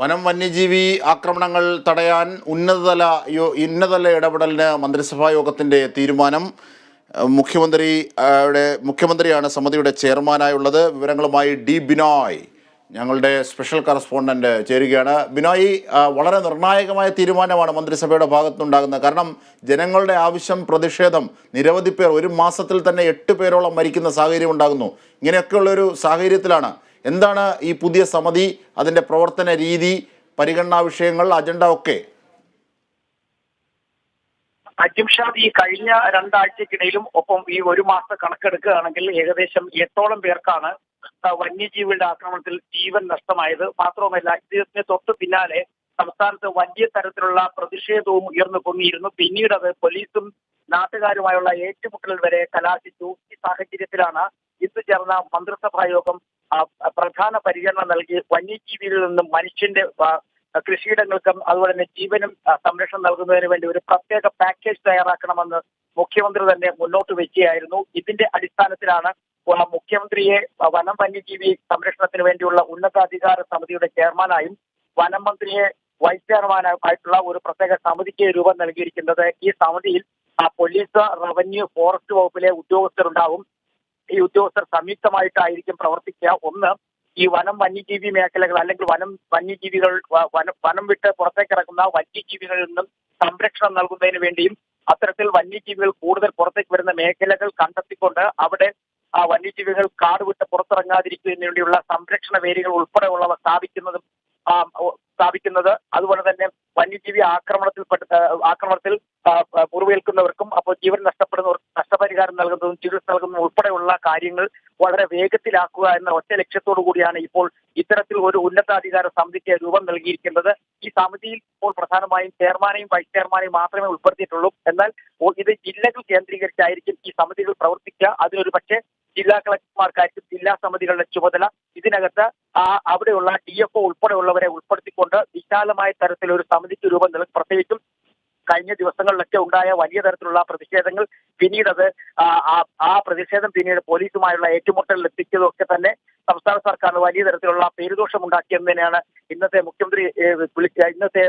വനം വന്യജീവി ആക്രമണങ്ങൾ തടയാൻ ഉന്നതതല ഉന്നതതല ഇടപെടലിന് മന്ത്രിസഭാ യോഗത്തിന്റെ തീരുമാനം. മുഖ്യമന്ത്രിയുടെ മുഖ്യമന്ത്രിയാണ് സമിതിയുടെ ചെയർമാനായുള്ളത്. വിവരങ്ങളുമായി ഡി ബിനോയ്. ഞങ്ങളുടെ സ്പെഷ്യൽ കറസ്പോണ്ടന്റ് ചേരുകയാണ്. ബിനോയ് വളരെ നിർണായകമായ തീരുമാനമാണ് മന്ത്രിസഭയുടെ ഭാഗത്തുനിന്നുണ്ടാകുന്നത്. കാരണം ജനങ്ങളുടെ ആവശ്യം പ്രതിഷേധം നിരവധി പേർ ഒരു മാസത്തിൽ തന്നെ എട്ട് പേരോളം മരിക്കുന്ന സാഹചര്യം ഉണ്ടാകുന്നു. ഇങ്ങനെയൊക്കെയുള്ളൊരു സാഹചര്യത്തിലാണ് എന്താണ് ഈ പുതിയ സമിതി അതിന്റെ പ്രവർത്തന രീതി പരിഗണനാ വിഷയങ്ങൾ അജണ്ട ഒക്കെ? അജിംഷാദ് ഈ കഴിഞ്ഞ രണ്ടാഴ്ചക്കിടയിലും ഒപ്പം ഈ ഒരു മാസത്തെ കണക്കെടുക്കുകയാണെങ്കിൽ ഏകദേശം എട്ടോളം പേർക്കാണ് വന്യജീവികളുടെ ആക്രമണത്തിൽ ജീവൻ നഷ്ടമായത്. മാത്രവുമല്ല ഇദ്ദേഹത്തിന് തൊട്ട് പിന്നാലെ സംസ്ഥാനത്ത് വലിയ തരത്തിലുള്ള പ്രതിഷേധവും ഉയർന്നു പൊങ്ങിയിരുന്നു. പിന്നീട് അത് പോലീസും നാട്ടുകാരുമായുള്ള ഏറ്റുമുട്ടൽ വരെ കലാശിച്ചു. ഈ സാഹചര്യത്തിലാണ് ഇന്ന് ചേർന്ന മന്ത്രിസഭാ യോഗം പ്രധാന പരിചരണം നൽകി വന്യജീവിയിൽ നിന്നും മനുഷ്യന്റെ കൃഷിയിടങ്ങൾക്കും അതുപോലെ തന്നെ ജീവനും സംരക്ഷണം നൽകുന്നതിന് വേണ്ടി ഒരു പ്രത്യേക പാക്കേജ് തയ്യാറാക്കണമെന്ന് മുഖ്യമന്ത്രി തന്നെ മുന്നോട്ട് വെക്കുകയായിരുന്നു. ഇതിന്റെ അടിസ്ഥാനത്തിലാണ് മുഖ്യമന്ത്രിയെ വനം വന്യജീവി സംരക്ഷണത്തിന് വേണ്ടിയുള്ള ഉന്നതാധികാര സമിതിയുടെ ചെയർമാനായും വനം മന്ത്രിയെ വൈസ് ചെയർമാനായിട്ടുള്ള ഒരു പ്രത്യേക സമിതിക്ക് രൂപം നൽകിയിരിക്കുന്നത്. ഈ സമിതിയിൽ പോലീസ് റവന്യൂ ഫോറസ്റ്റ് വകുപ്പിലെ ഉദ്യോഗസ്ഥരുണ്ടാവും. ഈ ഉദ്യോഗസ്ഥർ സംയുക്തമായിട്ടായിരിക്കും പ്രവർത്തിക്കുക. ഒന്ന് ഈ വനം വന്യജീവി മേഖലകൾ അല്ലെങ്കിൽ വനം വന്യജീവികൾ വനം വിട്ട് പുറത്തേക്ക് ഇറക്കുന്ന വന്യജീവികളിൽ നിന്നും സംരക്ഷണം നൽകുന്നതിന് വേണ്ടിയും അത്തരത്തിൽ വന്യജീവികൾ കൂടുതൽ പുറത്തേക്ക് വരുന്ന മേഖലകൾ കണ്ടെത്തിക്കൊണ്ട് അവിടെ ആ വന്യജീവികൾ കാട് വിട്ട് പുറത്തിറങ്ങാതിരിക്കുന്നതിന് വേണ്ടിയുള്ള സംരക്ഷണ വേലികൾ ഉൾപ്പെടെയുള്ളവ സ്ഥാപിക്കുന്നതും സ്ഥാപിക്കുന്നത്. അതുപോലെ തന്നെ വന്യജീവി ആക്രമണത്തിൽ ആക്രമണത്തിൽ മുറിവേൽക്കുന്നവർക്കും അപ്പോൾ ജീവൻ നഷ്ടപ്പെടുന്നവർ നഷ്ടപരിഹാരം നൽകുന്നതും ചികിത്സ നൽകുന്നതും ഉൾപ്പെടെയുള്ള കാര്യങ്ങൾ വളരെ വേഗത്തിലാക്കുക എന്ന ഒറ്റ ലക്ഷ്യത്തോടു കൂടിയാണ് ഇപ്പോൾ ഇത്തരത്തിൽ ഒരു ഉന്നതാധികാര സമിതിക്ക് രൂപം നൽകിയിരിക്കുന്നത് ഈ സമിതിയിൽ ഇപ്പോൾ പ്രധാനമായും ചെയർമാനെയും വൈസ് ചെയർമാനെയും മാത്രമേ ഉൾപ്പെടുത്തിയിട്ടുള്ളൂ. എന്നാൽ ഇത് ജില്ലകൾ കേന്ദ്രീകരിച്ചായിരിക്കും ഈ സമിതികൾ പ്രവർത്തിക്കുക. അതിനൊരു പക്ഷേ ജില്ലാ കളക്ടർമാർക്കായിരിക്കും ജില്ലാ സമിതികളുടെ ചുമതല. ഇതിനകത്ത് ആ അവിടെയുള്ള ഡി എഫ് ഒ ഉൾപ്പെടെയുള്ളവരെ ഉൾപ്പെടുത്തിക്കൊണ്ട് വിശാലമായ തരത്തിൽ ഒരു സമിതിക്ക് രൂപം നൽകി പ്രത്യേകിച്ചും കഴിഞ്ഞ ദിവസങ്ങളിലൊക്കെ ഉണ്ടായ വലിയ തരത്തിലുള്ള പ്രതിഷേധങ്ങൾ. പിന്നീട് അത് ആ പ്രതിഷേധം പിന്നീട് പോലീസുമായുള്ള ഏറ്റുമുട്ടലിൽ എത്തിച്ചതൊക്കെ തന്നെ സംസ്ഥാന സർക്കാരിന് വലിയ തരത്തിലുള്ള പേരുദോഷം ഉണ്ടാക്കിയെന്നതിനെയാണ് ഇന്നത്തെ മുഖ്യമന്ത്രി ഇന്നത്തെ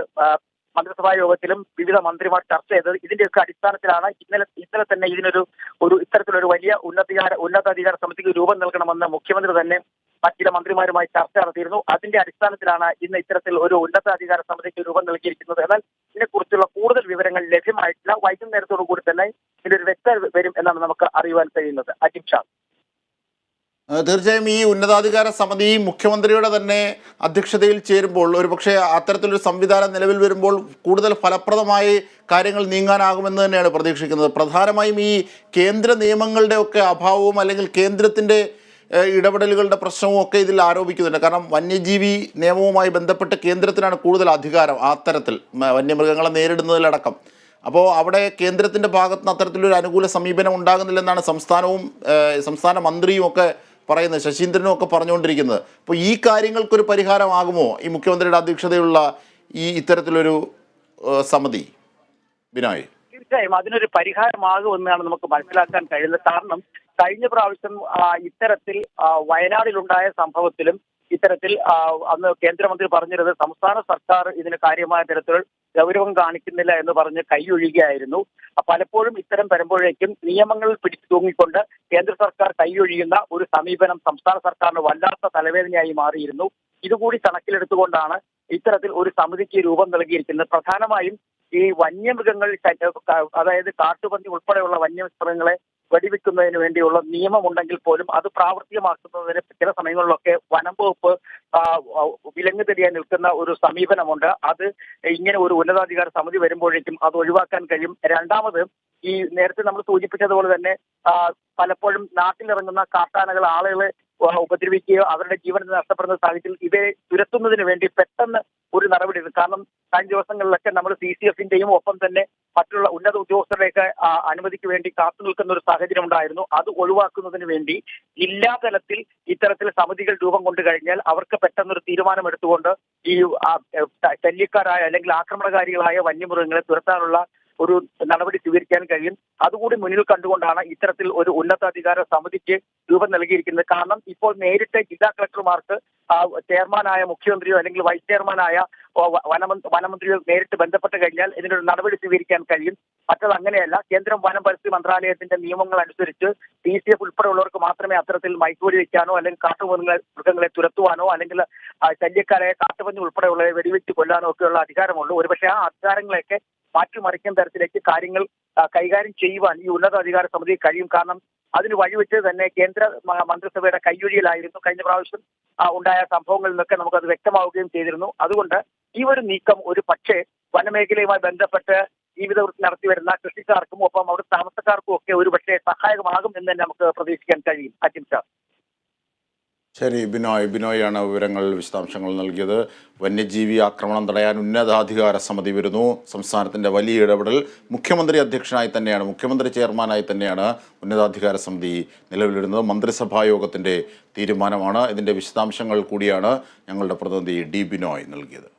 മന്ത്രിസഭാ യോഗത്തിലും വിവിധ മന്ത്രിമാർ ചർച്ച ചെയ്തത്. ഇതിന്റെയൊക്കെ അടിസ്ഥാനത്തിലാണ് ഇന്നലെ ഇന്നലെ തന്നെ ഇതിനൊരു ഒരു ഇത്തരത്തിലൊരു വലിയ ഉന്നതികാര ഉന്നതാധികാര സമിതിക്ക് രൂപം നൽകണമെന്ന് മുഖ്യമന്ത്രി തന്നെ മറ്റു മന്ത്രിമാരുമായി ചർച്ച നടത്തിയിരുന്നു. അതിന്റെ അടിസ്ഥാനത്തിലാണ് ഇന്ന് ഇത്തരത്തിൽ ഒരു ഉന്നതാധികാര സമിതിക്ക് രൂപം നൽകിയിരിക്കുന്നത്. എന്നാൽ ഇതിനെക്കുറിച്ചുള്ള കൂടുതൽ വിവരങ്ങൾ ലഭ്യമായിട്ടില്ല. വൈകുന്നേരത്തോടു കൂടി തന്നെ ഇതിനൊരു വ്യക്തത വരും എന്നാണ് നമുക്ക് അറിയുവാൻ കഴിയുന്നത്. അജിം ഷാ. തീർച്ചയായും ഈ ഉന്നതാധികാര സമിതി മുഖ്യമന്ത്രിയുടെ തന്നെ അധ്യക്ഷതയിൽ ചേരുമ്പോൾ ഒരുപക്ഷെ അത്തരത്തിലൊരു സംവിധാനം നിലവിൽ വരുമ്പോൾ കൂടുതൽ ഫലപ്രദമായി കാര്യങ്ങൾ നീങ്ങാനാകുമെന്ന് തന്നെയാണ് പ്രതീക്ഷിക്കുന്നത്. പ്രധാനമായും ഈ കേന്ദ്ര നിയമങ്ങളുടെ ഒക്കെ അഭാവവും അല്ലെങ്കിൽ കേന്ദ്രത്തിന്റെ ഇടപെടലുകളുടെ പ്രശ്നവും ഒക്കെ ഇതിൽ ആരോപിക്കുന്നുണ്ട്. കാരണം വന്യജീവി നിയമവുമായി ബന്ധപ്പെട്ട് കേന്ദ്രത്തിനാണ് കൂടുതൽ അധികാരം അത്തരത്തിൽ വന്യമൃഗങ്ങളെ നേരിടുന്നതിലടക്കം. അപ്പോൾ അവിടെ കേന്ദ്രത്തിന്റെ ഭാഗത്ത് നിന്ന് അത്തരത്തിലൊരു അനുകൂല സമീപനം ഉണ്ടാകുന്നില്ലെന്നാണ് സംസ്ഥാനവും സംസ്ഥാന മന്ത്രിയും ഒക്കെ പറയുന്നത് ശശീന്ദ്രനും ഒക്കെ പറഞ്ഞുകൊണ്ടിരിക്കുന്നത്. അപ്പോൾ ഈ കാര്യങ്ങൾക്കൊരു പരിഹാരമാകുമോ? ഈ മുഖ്യമന്ത്രിയുടെ അധ്യക്ഷതയുള്ള ഈ ഇത്തരത്തിലൊരു സമിതി ബിനോയ്? തീർച്ചയായും അതിനൊരു പരിഹാരമാകുമെന്നാണ് നമുക്ക് മനസ്സിലാക്കാൻ കഴിയുന്നത്. കാരണം കഴിഞ്ഞ പ്രാവശ്യം ഇത്തരത്തിൽ വയനാടിലുണ്ടായ സംഭവത്തിലും ഇത്തരത്തിൽ അന്ന് കേന്ദ്രമന്ത്രി പറഞ്ഞിരുന്നത് സംസ്ഥാന സർക്കാർ ഇതിന് കാര്യമായ തരത്തിൽ ഗൗരവം കാണിക്കുന്നില്ല എന്ന് പറഞ്ഞ് കൈയൊഴിയുകയായിരുന്നു. പലപ്പോഴും ഇത്തരം വരുമ്പോഴേക്കും നിയമങ്ങൾ പിടിച്ചു തൂങ്ങിക്കൊണ്ട് കേന്ദ്ര സർക്കാർ കൈയൊഴിയുന്ന ഒരു സമീപനം സംസ്ഥാന സർക്കാരിന് വല്ലാത്ത തലവേദനയായി മാറിയിരുന്നു. ഇതുകൂടി കണക്കിലെടുത്തുകൊണ്ടാണ് ഇത്തരത്തിൽ ഒരു സമിതിക്ക് രൂപം നൽകിയിരിക്കുന്നത്. പ്രധാനമായും ഈ വന്യമൃഗങ്ങൾ അതായത് കാട്ടുപന്നി ഉൾപ്പെടെയുള്ള വന്യമൃഗങ്ങളെ വെടിവെക്കുന്നതിന് വേണ്ടിയുള്ള നിയമമുണ്ടെങ്കിൽ പോലും അത് പ്രാവർത്തികമാക്കുന്നതിന് ചില സമയങ്ങളിലൊക്കെ വനം വകുപ്പ് വിലങ്ങ് തെളിയാൻ നിൽക്കുന്ന ഒരു സമീപനമുണ്ട്. അത് ഇങ്ങനെ ഒരു ഉന്നതാധികാര സമിതി വരുമ്പോഴേക്കും അത് ഒഴിവാക്കാൻ കഴിയും. രണ്ടാമത് ഈ നേരത്തെ നമ്മൾ സൂചിപ്പിച്ചതുപോലെ തന്നെ പലപ്പോഴും നാട്ടിലിറങ്ങുന്ന കാട്ടാനകൾ ആളുകളെ ഉപദ്രവിക്കുകയോ അവരുടെ ജീവൻ നഷ്ടപ്പെടുന്ന സാഹചര്യത്തിൽ ഇവയെ തുരത്തുന്നതിന് വേണ്ടി പെട്ടെന്ന് ഒരു നടപടി കാരണം കഴിഞ്ഞ ദിവസങ്ങളിലൊക്കെ നമ്മൾ സി സി എഫിന്റെയും ഒപ്പം തന്നെ മറ്റുള്ള ഉന്നത ഉദ്യോഗസ്ഥരുടെയൊക്കെ അനുമതിക്ക് വേണ്ടി കാത്തു നിൽക്കുന്ന ഒരു സാഹചര്യം ഉണ്ടായിരുന്നു. അത് ഒഴിവാക്കുന്നതിന് വേണ്ടി ജില്ലാ തലത്തിൽ ഇത്തരത്തിൽ സമിതികൾ രൂപം കൊണ്ടു കഴിഞ്ഞാൽ അവർക്ക് പെട്ടെന്നൊരു തീരുമാനം എടുത്തുകൊണ്ട് ഈ ശല്യക്കാരായ അല്ലെങ്കിൽ ആക്രമണകാരികളായ വന്യമൃഗങ്ങളെ തുരത്താനുള്ള ഒരു നടപടി സ്വീകരിക്കാൻ കഴിയും. അതുകൂടി മുന്നിൽ കണ്ടുകൊണ്ടാണ് ഇത്തരത്തിൽ ഒരു ഉന്നതാധികാര സമിതിക്ക് രൂപം നൽകിയിരിക്കുന്നത്. കാരണം ഇപ്പോൾ നേരിട്ട് ജില്ലാ കളക്ടർമാർക്ക് ചെയർമാനായ മുഖ്യമന്ത്രിയോ അല്ലെങ്കിൽ വൈസ് ചെയർമാനായ വനമന്ത്രിയോ നേരിട്ട് ബന്ധപ്പെട്ട് കഴിഞ്ഞാൽ ഇതിനൊരു നടപടി സ്വീകരിക്കാൻ കഴിയും. മറ്റത് അങ്ങനെയല്ല കേന്ദ്രം വനം പരിസ്ഥിതി മന്ത്രാലയത്തിന്റെ നിയമങ്ങൾ അനുസരിച്ച് ടി സി എഫ് ഉൾപ്പെടെയുള്ളവർക്ക് മാത്രമേ അത്തരത്തിൽ മൈക്കൂരി വെക്കാനോ അല്ലെങ്കിൽ കാട്ടുമൃഗങ്ങളെ മൃഗങ്ങളെ തുരത്തുവാനോ അല്ലെങ്കിൽ ശല്യക്കാരായ ശല്യക്കാരെ കാട്ടുപന്നി ഉൾപ്പെടെയുള്ളവരെ വെടിവെച്ച് കൊല്ലാനോ ഒക്കെയുള്ള അധികാരമുള്ളൂ. ഒരുപക്ഷെ ആ അധികാരങ്ങളെയൊക്കെ മാറ്റിമറിക്കുന്ന തരത്തിലേക്ക് കാര്യങ്ങൾ കൈകാര്യം ചെയ്യുവാൻ ഈ ഉന്നതാധികാര സമിതി കഴിയും. കാരണം അതിന് വഴിവെച്ച് തന്നെ കേന്ദ്ര മന്ത്രിസഭയുടെ കയ്യൊഴിയിലായിരുന്നു കഴിഞ്ഞ പ്രാവശ്യം ഉണ്ടായ സംഭവങ്ങളിൽ നിന്നൊക്കെ നമുക്കത് വ്യക്തമാവുകയും ചെയ്തിരുന്നു. അതുകൊണ്ട് ഈ ഒരു നീക്കം ഒരു പക്ഷേ വനമേഖലയുമായി ബന്ധപ്പെട്ട് ജീവിതവൃത്തി നടത്തി വരുന്ന കൃഷിക്കാർക്കും ഒപ്പം അവിടെ താമസക്കാർക്കും ഒക്കെ ഒരു പക്ഷേ സഹായകമാകും എന്ന് തന്നെ നമുക്ക് പ്രതീക്ഷിക്കാൻ കഴിയും. അജിം സാർ. ശരി ബിനോയ്. ബിനോയാണ് വിവരങ്ങൾ വിശദാംശങ്ങൾ നൽകിയത്. വന്യജീവി ആക്രമണം തടയാൻ ഉന്നതാധികാര സമിതി വരുന്നു. സംസ്ഥാനത്തിന്റെ വലിയ ഇടപെടൽ മുഖ്യമന്ത്രി അധ്യക്ഷനായി തന്നെയാണ് മുഖ്യമന്ത്രി ചെയർമാനായി തന്നെയാണ് ഉന്നതാധികാര സമിതി നിലവിലിടുന്നത്. മന്ത്രിസഭാ യോഗത്തിന്റെ തീരുമാനമാണ്. ഇതിന്റെ വിശദാംശങ്ങൾ കൂടിയാണ് ഞങ്ങളുടെ പ്രതിനിധി ഡി. ബിനോയ് നൽകിയത്.